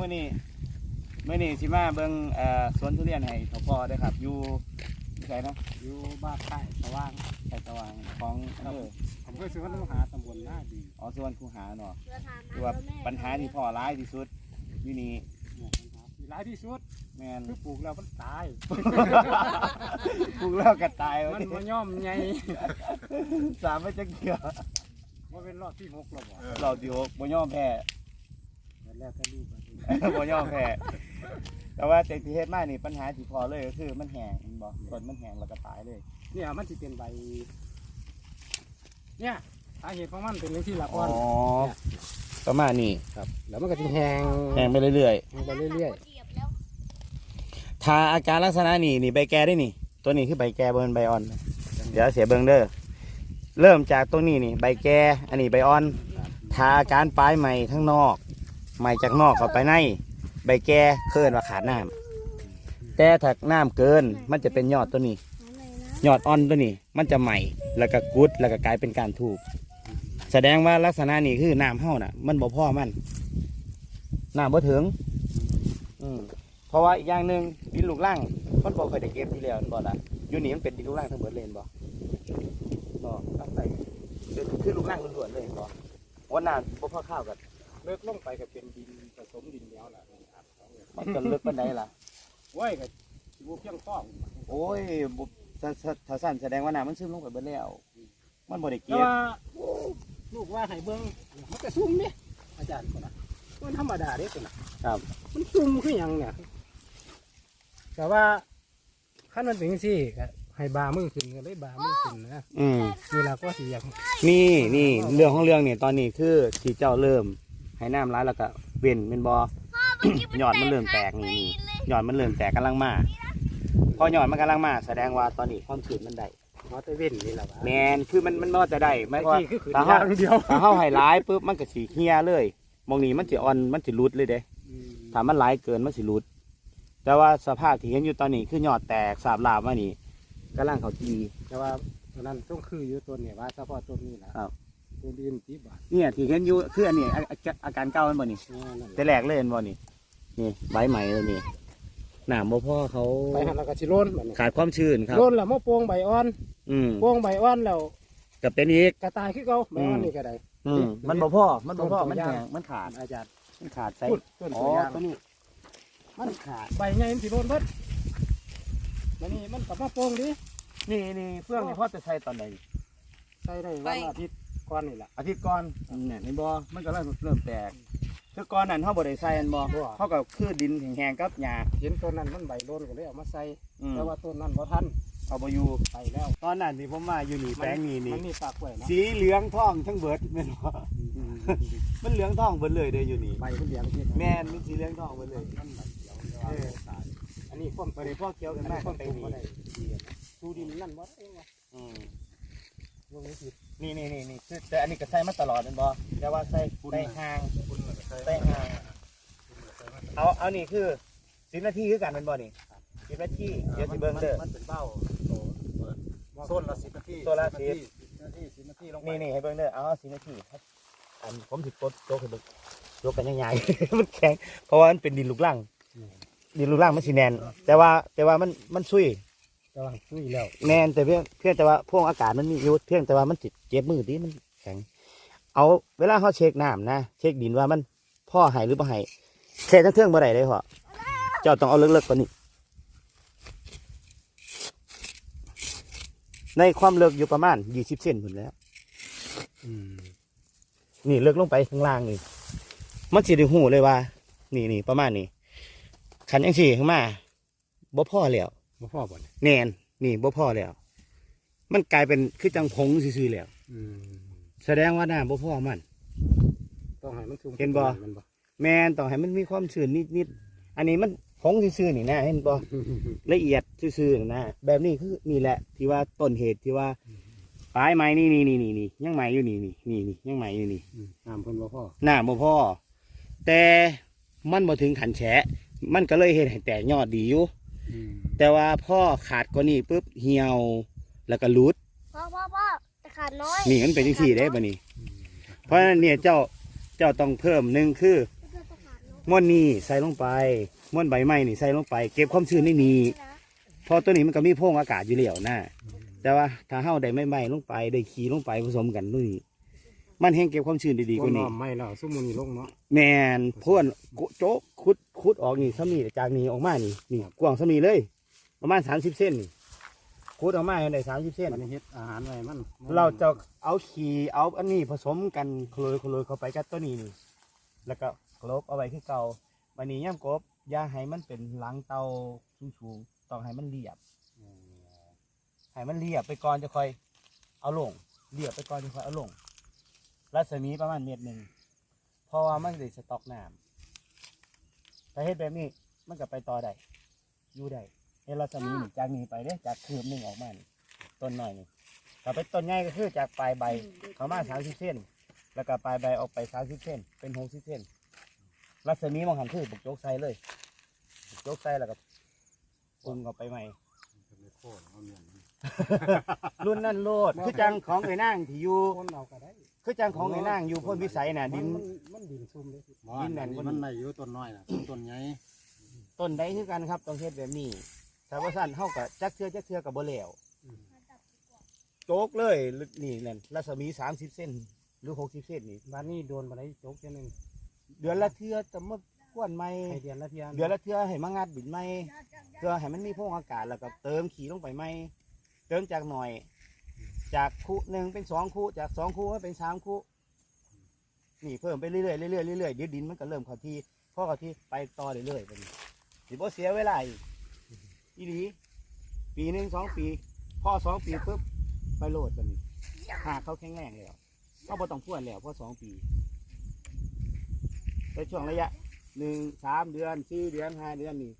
มื่อนี้เมื่อนี้สิมาเบิ่งเอ่อสวนทุเรียนให้ทพอได้อครับ อยู่ที่ไหนนะอยู่บ้านค่ายสว่างไผ่สว่างของอำเภออำเภอสุวรรณมหาตำบลหน้าดีอ๋อสวนคูหาเนาะเพื่อทำคือว่าปัญหาที่พ่อร้ายที่สุดอยู่นี่เนี่ยปัญหาที่ร้ายที่สุดแม่นคือปลูกแล้วมันตาย ปลูกแล้วก็ตายมันมาย่อมไงสามไม่จักเกี่ยวว่าเป็นรอบที่หกแล้วบ่ เราดีหกบ่ยอมแพ้ แต่แรกก็รีบมาดูบ่ยอมแพ้แต่ว่าแต่ที่เฮ็ดมานี่ปัญหาที่พอเลยก็คือมันแห้งแม่นบ่ต้นมันแห้งแล้วก็ตายเลย เนี่ยมันจะเป็นใบ เนี่ยสาเหตุของมันเป็นเรื่องที่ละอ่อนประมาณนี้ครับ แล้วมันก็จะแห้งแห้งไปเรื่อยแห้งไปเรื่อยๆแล้วๆถ้าอาการลักษณะนี้นี่ใบแก่ได้นี่ ตัวนี้คือใบแก่บนใบอ่อน เดี๋ยวเสียเบิงเด้อ เริ่มจากตรงนี้นี่ ใบแก่อันนี้ใบอ่อนๆทาอาการปลายใหม่ทั้งนอก ใหม่จากนอกเข้าไปใน ใบแก่เคินว่าขาดน้ำแต่ถ้าน้ำเกินมันจะเป็นยอดตัวนี้ ยอดอ่อนตัวนี้ มันจะใหม่แล้วก็กุดแล้วก็กลายเป็นการทูบแสดงว่าลักษณะนี้คือน้ำเฮาน่ะ มันบ่พ่อมันน้ำบ่ถึง อืมเพราะว่าอีกอย่างหนึ่งดินลูกล่างมันบ่เคยได้เก็บที่แล้วแม่นบ่ล่ะอยู่นี่มันเป็นดินลูกล่างทั้งหมดเลยบ่บ่ตั้งใจคือคือลูกล่างล้วนๆเลยบ่ว่าน้ำบ่พ่อข้าวกัน เลิกลงไปก็เป็นดินผสมดินเหนียวแหละครับมันจะลึกปานใดล่ะ โอ้ยก็สิบ่เพียงพอโอ้ยบ่ถ้าถ้าถ้าสั่นแสดงว่าน้ำมันซึมลงไปเบิดแล้ว มันบ่ได้แต่เก็บว่าลูกว่าให้เบิ่งมันก็ซุ่มเด้อาจารย์คนน่ะมันธรรมดาเด้คนน่ะครับ มันซุ่มคือหยังเนี่ยแต่ว่าขั้นมันเป็นจังซี่ก็ให้บามือขึ้นก็เลยบามือขึ้นนะอืมนี่เราก็สิอยากนี่นี่เรื่องของเรื่องนี่ตอนนี้คือที่เจ้าเริ่ม ให้น้ำร้ายแล้วก็เว้นเป็นบอหยอดมันเริ่มแตกนี่หยอดมันเริ่มแตกกำลังมาพอหยอดมันกำลังมา แสดงว่าตอนนี้ความชื้นมันได้มอเตอร์เว้นนี่แหละวะแมนคือมันมันบ่จะได้ไม่ไม่ว่าที่คือขึ้นถ้าอย่าเฮางเดียวถ้าเฮาให้ร้ายปุ๊บมันก็สีเฮียเลยมองนี้มันจะอ่อนมันจะรุดเลยเด้ถ้ามันร้ายเกินมันสิรุด แต่ว่าสภาพที่เห็นอยู่ตอนนี้คือหยอดแตกสาบลาบมานี่กำลังเขาจีแต่ว่าตอนนั้นต้องคืออยู่ตัวเนี่ยว่าเฉพาะต้นนี้นะครับ ตัวดินที่บาทเนี่ยที่เห็นอยู่คืออันนี้อาอาอาการเก่ามันบ่นี่นี่นั่นแหแต่ละแรกเลยเห็นบ่นี่นี่ใบใหม่เลยนี่หนามบ่พ่อเขาไปหันแล้วก็สิโล้นแบบนี้ขาดความชื้นครับ โล้นแล้วมะโปงใบอ่อนอืมโปงใบอ่อนแล้วก็เป็นอีก กระต่ายคือเขาใบอ่อนนี่ก็ได้ อืมมันบ่พ่อมันบ่พ่อต้นมันตัวแข็อย่างงมันขาดอาจารย์มันขาดใส่พูดต้นอ๋ตัอวอย่างตัวนี้มันขาดใบใหญ่มันสิโล้นเบิดแล้วนี่มันกับมะโปงดินี่นี่เฟื่องนี่พ่อจะใส่ตอนไหนใส่ได้วันอาทิตย์ ก่อนนี่แหละอาทิตย์ก่อนเนี่ยในบ่มันก็เริ่มเริ่มแตกคือก่อนนั้นเฮาบ่ได้ใส่อันบ่บ่เฮาก็คือดินแห้งๆกับหญ้าเห็นต้นนั้นมันใบโล้นก็เลยเอามาใส่อืมแต่ว่าต้นนั้นบ่ทันเอาบ่อยู่ไปแล้ว ตอนนั้นที่ผมมาอยู่นี่แปลงนี้นี่มันมีปากไว้นะสีเหลืองทองทั้งเบิดแม่นบ่มันเหลืองทองเบิดเลยเด้ออยู่นี่ใบมันเหลียงที่แม่นมันสีเหลืองทองเบิดเลยมันใบเขียวแต่ว่ามันขาดอันนี้ความบ่ได้พ่อเกี่ยวกันอันมานี้กความไปสูงนี่บ่ได้ดูดินนั่นบ่ได้เองวะอืมวงนี้สิ นี่นี่นี่นี่คือแต่อันนี้ก็ใส่มาตลอดนั่นบ่แต่ว่าใส่ใส่ห่างใส่ห่างเอาเอานี่คือสิบนาทีคือกันแมันบ่นี่สิบนาทีเดี๋ยวสิเบิ่งเด้อมันเป็นเบ้าโตเปิดโซนละสิบนาทีโซนละ10นาทีสิบนาทีลงไปนี่นี่ให้เบิ่งเด้อเอาสิบนาทีครับอันผมสิกดโต๊ะให้เบิ่งยกกันใหญ่ๆมันแข็งเพราะว่ามันเป็นดินลูกรังดินลูกรังมันสิแน่นแต่ว่าแต่ว่ามันมันซุยกำลังซุยแล้วแน่นแต่เพียงเพียงแต่ว่าพวกอากาศมันมีอยู่เพียงแต่ว่ามันจิเจ็บมือที่มันแข็ง เอาเวลาเขาเช็คน้ำนะเช็คดินว่ามันพ่อใหายหรือบ่ใหายเช็คทั้งเทื่องบ่ได้เลยพ่อเจ้าต้องเอาเลิกๆกว่านี้ในความเลิกอยู่ประมาณยี่สิบเซนหมดแล้วอืมนี่เลิกลงไปข้างล่างนี่มันสิได้หูเลยว่า นี่นี่ประมาณนี้ขันยังสี่ขึ้นมาบ่พ่อแล้วบ่พอบ่เนี่ยแนน นี่บ่พ่อแล้ว มันกลายเป็นคือจังผงซื่อๆแล้ว อืมแสดงว่าน้ำบ่พ่อมัน ต้องให้มันสูงเห็นบ่ มันบ่แมนต้องให้มันมีความชื้นนิดๆ อันนี้มันผงซื่อๆนี่นะเห็นบ่ ละเอียดซื่อๆนะแบบนี้คือนี่แหละ ที่ว่าต้นเหตุที่ว่าปลายไม้นี่นี่นี่นี่นี่ยังไม้อยู่นี่นี่นี่นี่ยังไม้อยู่นี่อืมน้ำเพิ่นบ่พอน้ำบ่พ่อแต่มันบ่ถึงขันแฉะ มันก็เลยเห็นให้แตกยอดดีอยู่อืม แต่ว่าพ่อขาดกว่านี้ปุ๊บเหี่ยวแล้วก็หลุดพ่อพ่อพ่อแต่ขาดน้อยนี่มันเป็นจังซี่ได้บ่นี่เพราะฉะนั้นเนี่ยเจ้าเจ้าต้องเพิ่มหนึ่งคือม้วนนี่ใส่ลงไปม้วนใบไม้นี่ใส่ลงไป เก็บความชื้นในนี้เพอตัวนี้มันก็มีโพรงอากาศอยู่แล้วนะแต่ว่าถ้าเฮาได้ไม้ไม้ลงไปได้ขี้ลงไปผสมกันนู่นนี่ มันแห้งเก็บความชื้นได้ดีกว่านี้บ่ไม่แล้วซุมมูนี่ลงเนาะแมนพ่วนโจ๊กคุดคุดออกนี่สมีจากนี้ออกมานี่นี่กว้างสมีเลย ประมาณสามสิบเส้นนี่คุดออกมาได้สามสิบเส้นมันเฮ็ดอาหารไว้มัน เราจะเอาขี่เอาอันนี้ผสมกันโคลยโคลยเข้าไปกับตัวนี้นี่ แล้วก็กลบเอาไว้คือเก่าวันนี้ย่ำกบอย่าให้มันเป็นหลังเตาสูงๆต้องให้มันเรียบให้มันเรียบไปก่อนจะค่อย เอาลงเรียบไปก่อนจะค่อยเอาลง รัศมีประมาณเมตรหนึ่งเพราะว่ามันได้สต็อกน้ำถ้าเฮ็ดแบบนี้มันก็ไปต่อได้อยู่ได้เฮ็ดรัศมีนี่จากนี้ไปเด้จากคืบหนึ่งออกมานี่ต้นหน่อยนี่ถ้าเป็นต้นใหญ่ก็คือจากปลายใบเขามาสามสิบเส้น แล้วก็ปลายใบออกไปสามสิบเส้น เป็นหกสิบเส้น รัศมีมองหันคือบุกโจกใส่เลยบุกโจกใส่แล้วก็ปรุงเข้าไปใหม่โค่นเอาเมียน รุ่นนั่นโลดคือจังของไอ้นางที่อยู่คนเอาก็ได้คือจังของไอ้นางอยู่พ้นวิสัยน่ะดิน มันมันดินซุ่มเลยดินแหน่งกว่านี้มันในอยู่ต้นน้อยนะต้นใหญ่ต้นใดคือกันครับต้องเฮ็ดแบบนี้ถ้าว่าสั้นเท่ากับจักเทือจักเทือกับบ่แล้วโจกเลยนี่นั่นรัศมีสามสิบเส้นหรือหกสิบเส้นนี่บ้านนี้โดนมาได้โจกเท่านึงเดือนละเทือจะมากวนไม่ให้เดือนละเทียนเดือนละเทือให้มางัดดินไม่เพื่อให้มันมีโพรงอากาศแล้วก็เติมขี้ลงไปไม่ เติมจากหน่อย จากคู่หนึ่งเป็นสองคู่จากสองคู่ให้เป็นสามคู่นี่เพิ่มไปเรื่อยๆเรื่อยๆเรื่อยๆเดี๋ยวดินมันก็เริ่มเข้าที่พอเข้าที่ไปต่อเรื่อยๆไปนี่สิบ่เสียเวลาอีกอีหลีปีหนึ่งสองปี พ่อสองปีปุ๊บไปโหลดกันนี่หากเขาแข็งแรงแล้วเขาบ่ต้องพ่วนแล้วพราะสองปีในช่วงระยะหนึ่งสามเดือนสี่เดือนห้าเดือนนี่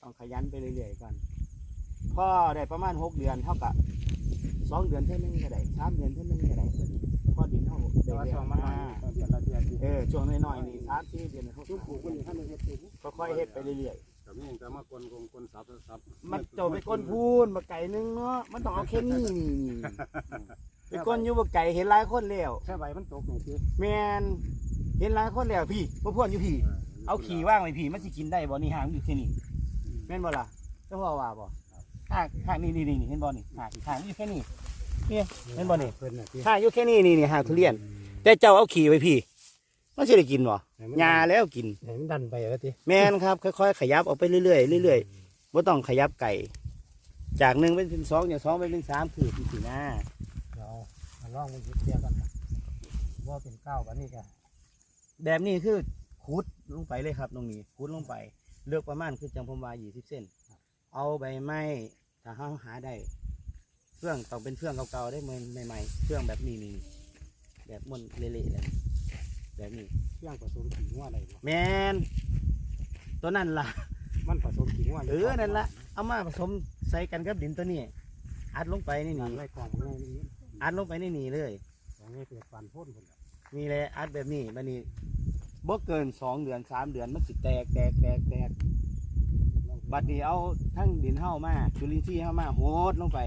ต้องขยันไปเรื่อยๆก่อน พอได้ประมาณหกเดือนเท่ากับสองเดือนเท่านึงก็ได้สามเดือนเท่านึงก็ได้พอดินเท่าแต่ว่าได้ช่วงๆมันมาน้อยเดือนละเทียนเออช่วงน้อยๆนี่สามสี่เดือนเขาซุ่มปลูกคนนี้ท่านเฮ็ดปลูกค่อยๆเฮ็ดไปเรื่อยแต่ไม่ยังจะมากวนกงกวนซับซับๆมันโจไปก้นพูนมาไก่นึงเนาะมันต้องเอาแค่นี้นี่ไปก้นอยู่บ่ไก่เห็นหลายคนแล้วแค่ใบมันตกนี่คือแมนเห็นหลายคนแล้วพี่บ่พ่วนอยู่พี่ เอาขี่ว่างไว้พี่มันสิกินได้บ่นี่หางอยู่แค่นี้แม่นบ่ล่ะเจ้าพ่อว่าบ่ หางหางนี่นี่นี่เห็นบ่นี่หางหางอยู่แค่นี้เนี่ยเห็นบ่นี่เพิ่นน่ะที่หางอยู่แค่นี้นี่นี่หางทุเรียน แต่เจ้าเอาขี่ไว้พี่มันสิได้กินบ่หญ้าแล้วกินให้มันดันไปว่าติแม่นครับ ค่อยๆขยับออกไปเรื่อยๆเรื่อยๆบ่ต้องขยับไก่ จากหนึ่งเป็นเป็นสองจากสองเป็นเป็นสามคือเป็นสี่หน้าเดี๋ยวมาลองมันเฮ็ดเทียกันว่าเป็นเก้ากันนี่ก็แบบนี้คือขุดลงไปเลยครับตรงนี้ขุดลงไป เลือกประมาณคือจังผมว่ายี่สิบเส้นเอาใบไม้ ถ้าเขาหาได้เครื่องต้องเป็นเครื่องเก่าๆได้เหมือนใหม่ๆเครื่องแบบนี้นี่แบบมันเละๆเลยแบบนี้เครื่องผสมขี้งัวได้บ่แมนตัวนั้นล่ะ มันผสมขี้งัวเออนั่นละเอามาผสมใส่กันกับดินตัวนี้ อัดลงไปนี่นั่นนี่ไว้กองมันนี่นี่อัดลงไปนี่นี่เลยของนี้เกิดฟันพ่นพุ่นน่ะนี่เลยอัดแบบนี้บันนี้บ่เกินสองเดือนสามเดือนมันสิแตกแตกแตกแตก บัดนี้เอาทั้งดินเฮ้ามาจุลินทรีย์เฮ้ามาโหดลงไป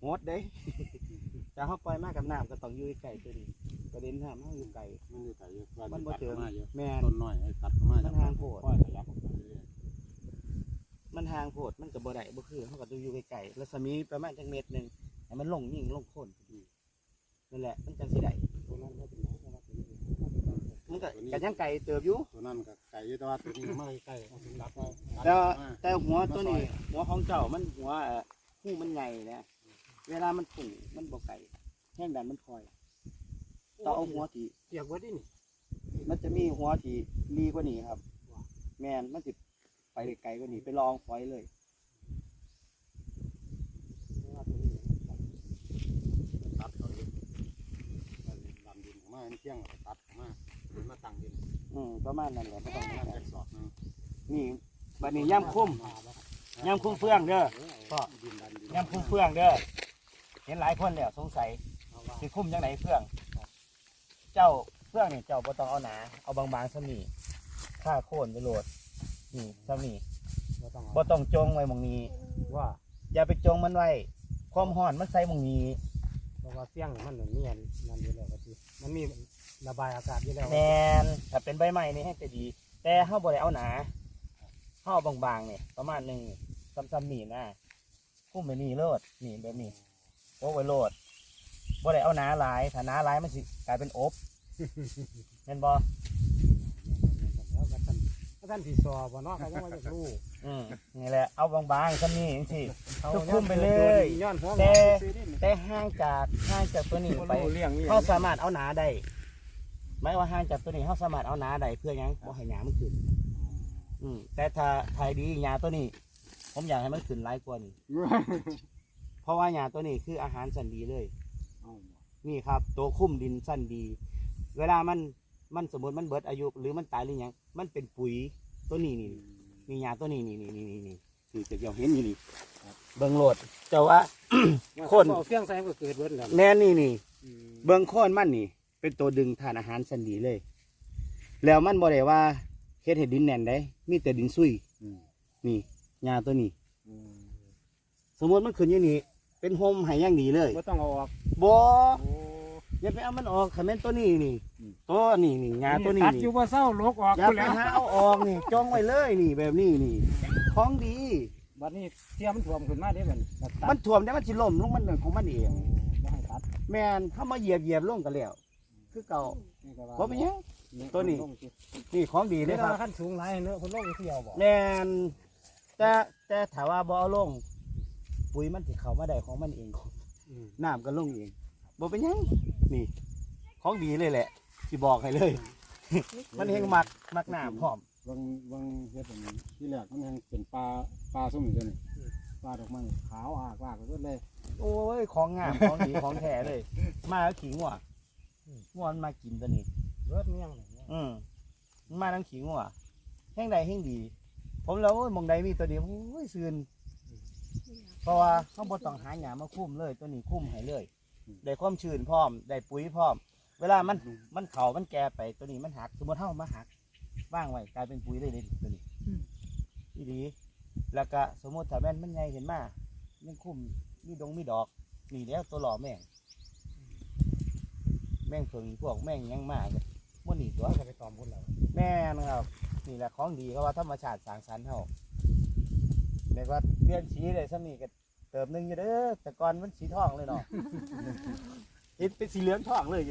โหดเด้จะเข้าปล่อยมากับน้ำก็ต้องอยู่ไกลตัวนี้ประเด็นน้ำเฮาอยู่ไกล มันอยู่ไกลอยู่มันบ่เจอมาเยอะแม่นต้นน้อยไอ้ตัดมามันห่างโพดค่อยขยับออกไปเรื่อยมันห่างโพดมันก็บ่ได้บ่คือเฮาก็ต้องอยู่ไกลๆรัศมีประมาณจักเมตรหนึงให้มันลงยิ่งลงโคนนั่นแหละมันจังสิได้ตัวนั้นก็เป็นหยังแต่ว่าเป็นมันก็ก็ยังไกลเติบอยู่ตัวนั้นก็ ไก่อยู่แต่ว่าตัวนี้มาใกล้ๆเอาถึงรับเอาแต่แต่หัวตัวนี้ หัวของเจ้ามันหัวเอ่อหูมันใหญ่นะเวลามันปุ่งมันบกไก่แห้งดันมันคอยต้องเอาหัวที่เปียกไว้ดินี่มันจะมีหัวที่รีกว่านี้ครับ แมนมันจะไปได้ไกลกว่านี้ไปลองฟอยเลยเพราะว่าตัวนี้ตัดเขาอยู่ดำดินออกมาเที่ยงเอาตัดออกมา ดินมาตั้งดินอืมประมาณนั้นแหละไม่ต้องมามาแตกสอบนึงนี่บัดนี้ย่ำคุ้มย่ำคุ้มเฟืองเด้อก็ดินดันดินย่ำคุ้มเฟืองเด้อเห็นหลายคนแล้วสงสัยสิคุ้มยังไงเฟือง เจ้าเฟืองนี่เจ้าบ่ต้องเอาหนาเอาบางๆซะนี่ค่าโค่นไปโหลดนี่ซะนี่บ่ต้องบ่ต้องจงไว้หมองนี้ว่า อย่าไปจงมันไว้ความร้อนมันใส่หมองนี้ เพราะว่าเสียงมันนั่นมีอันนั่นอยู่แล้วก็สิมันมีระบายอากาศอยู่แล้วแมนถ้าเป็นใบไม้นี่ให้แต่ดี แต่เฮาบ่ได้เอาหนาเฮาเอาบางๆเนี่ยประมาณหนึงซ้ำๆนี่นะคุ้มไปนี่โลดนี่แบบนี้โอ้ไว้โลดบ่ได้เอาหนาหลายถ้าหนาหลายมันสิกลายเป็นอบเห็นบ่แล้วก็ท่านก็ท่านที่สอบบ่เนาะเขาก็ว่าจะรู้ อืมนี่แหละเอาบางๆซ้ำนี่จังซี่เขาคุ้มไปเลย ย้อนหัวแต่ซื้อนี่แต่ห่างจากห่างจากตัวนี้บ่ไปรู้เลี้ยงนี่เขาสามารถเอาหนาได้ไม่ว่าห่างจากตัวนี้เขาสามารถเอาหนาได้เพื่อหยังบ่ให้หนามันขึ้น อืมแต่ถ้าไทยดีหญ้าตัวนี้ ผมอยากให้มันขึ้นหลายกว่านี้ เพราะว่าหญ้าตัวนี้คืออาหารสันดีเลยเอาบ่นี่ครับ ตัวคุ้มดินสั้นดี เวลามันมันสมมติมันเบิดอายุ หรือมันตายหรือหยังมันเป็นปุ๋ยตัวนี้นี่ นี่หญ้าตัวนี้นี่นี่นี่นี่นี่นี่จะเกี่ยวเห็นอยู่นี่เบิ่งโลดเจ้าว่า คน เอาเฟี้ยงใส่มันก็เกิดเบิดแล้วแน่นี่นี่ อืมเบิ่งโค่นมันนี่ เป็นตัวดึงทานอาหารสันดีเลย แล้วมันบ่ได้ว่าเฮ็ดให้ดินแน่นได้ มีแต่ดินซุยอืมนี่หญ้าตัวนี้ อืมสมมติมันขึ้นอยู่นี่เป็นโฮมให้อย่างดีเลยบ่ต้องเอาออกบ่โอ้ อย่าไปเอามันออกคันแม่นตัวนี้นี่ตัวนี่นี่หญ้าตัวนี้ตัดนี่อยู่บ่เศร้าลกออกอย่าพุ่นไปแล้วหาเอาออกนี่จ้องไว้เลยนี่แบบนี้นี่ของดี บัดนี้เทียมมันท่วมขึ้นมาเด้มันตัดมันท่วมแต่มันสิล่มลงมันเรื่องของมันเอง บ่ให้ตัดแม่นเข้ามาเหยียบเหยียบลงกันแล้ว คือเก่านี่ก็ว่าบ่เป็นหยัง ตัวนี้ลงสินี่ของดีนี่เด้คครัรับบขั้นสูงหลายเนอะคนลงเที่ยวบ่แน่นแต่แต่ถามว่าบ่เอาลง ปุ๋ยมันสิเข้ามาได้ของมันเองอืมน้ำก็ลงเอง บ่เป็นหยังนี่ ของดีเลยแหละสิบอกให้เลย มันเฮงมักมักน้ำพร้อมบางบางเฮ็ดอันนี้ที่แรกมันยังเป็นปลาปลาส้มอยู่ตัวนี้ปลาดอกไม้ขาวอากอากไปหมดเลย โอ้ยของงามของดีของแท้เลย มาแล้วขิงว่ะงัวมันมากินตัวนี้ เบิดเมี่ยงเลยเนี่ยอืมมันมาทั้งขิงว่ะแห้งใดแห้งดี ผมแล้วโอ้ยหมองใดมีตัวเดียวโอ้ยซืนเพราะว่าเขาบ่ต้องหาหยามาคุ้มเลย ตัวนี้คุ้มให้เลย ได้ความชื้นพร้อมได้ปุ๋ยพร้อม เวลามันมันเขามันแก่ไปตัวนี้มันหักสมมติเท่ามาหักว่างไว้กลายเป็นปุ๋ยเลยเลยตัวนี้ที่ดีแล้วก็สมมติถ้าแม่นมันใหญ่เห็นมายังคุ้มมีดงมีดอกนี่แล้วตัวหล่อแม่งแม่งผึ่งพวกแม่งหยังมากเลยมันนี่ตัวจะไปตอมพุ่นแล้วแม่นครับนี่แหละของดีเขาว่าธรรมชาติสร้างสรรค์เฮาเรียกว่าเปลี่ยนสีเลยซ้ำนี่ก็ เติมหนึงอยู่เด้อแต่ก่อนมันสีทองเลยเนาะ เห็นเป็นสีเหลืองทองเลยอยู่